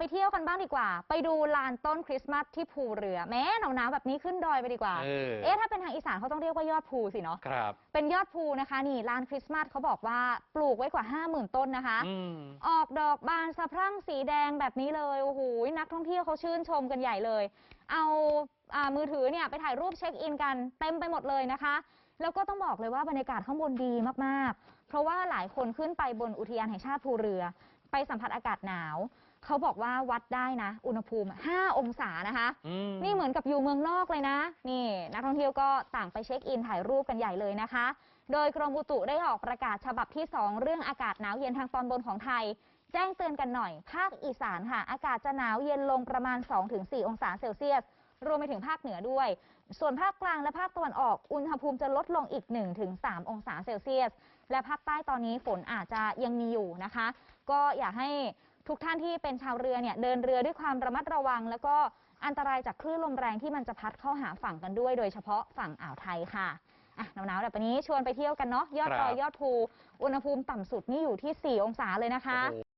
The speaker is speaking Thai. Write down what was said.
ไปเที่ยวกันบ้างดีกว่า ไปดูลานต้นคริสต์มาสที่ภูเรือ แม้หนาวๆแบบนี้ขึ้นดอยไปดีกว่า เออ เอ๊ะถ้าเป็นทางอีสานเขาต้องเรียกว่ายอดภูสิเนาะ ครับ เป็นยอดภูนะคะนี่ลานคริสต์มาสเขาบอกว่าปลูกไว้กว่า 50,000 ต้นนะคะ อืม ออกดอกบานสะพรั่งสีแดงแบบนี้เลยโอ้โหนักท่องเที่ยวเขาชื่นชมกันใหญ่เลย เอาอามือถือเนี่ยไปถ่ายรูปเช็คอินกันเต็มไปหมดเลยนะคะ แล้วก็ต้องบอกเลยว่าบรรยากาศข้างบนดีมากๆ เพราะว่าหลายคนขึ้นไปบนอุทยานแห่งชาติภูเรือ ไปสัมผัสอากาศหนาว เขาบอกว่าวัดได้นะ อุณหภูมิ 5 องศานะคะ อืมนี่เหมือนกับอยู่เมืองนอกเลยนะ นี่ นักท่องเที่ยวก็ต่างไปเช็คอินถ่ายรูปกันใหญ่เลยนะคะ โดยกรมอุตุได้ออกประกาศฉบับที่ 2 เรื่องอากาศหนาวเย็นทางตอนบนของไทย แจ้งเตือนกันหน่อย ภาคอีสานค่ะ อากาศจะหนาวเย็นลงประมาณ 2-4 องศาเซลเซียส รวมไปถึงภาคเหนือด้วย ส่วนภาคกลางและภาคตะวันออก อุณหภูมิจะลดลงอีก 1-3 องศาเซลเซียส และภาคใต้ตอนนี้ฝนอาจจะยังมีอยู่นะคะ ก็อยากให้ ทุกท่านที่เป็นชาวเรือเนี่ยเดินเรือด้วยความระมัดระวัง แล้วก็อันตรายจากคลื่นลมแรงที่มันจะพัดเข้าหาฝั่งกันด้วย โดยเฉพาะฝั่งอ่าวไทยค่ะอะหนาวๆแบบนี้ชวนไปเที่ยวกันเนาะยอดดอยยอดภูอุณหภูมิต่ำสุดนี่อยู่ที่ 4 องศาเลยนะคะ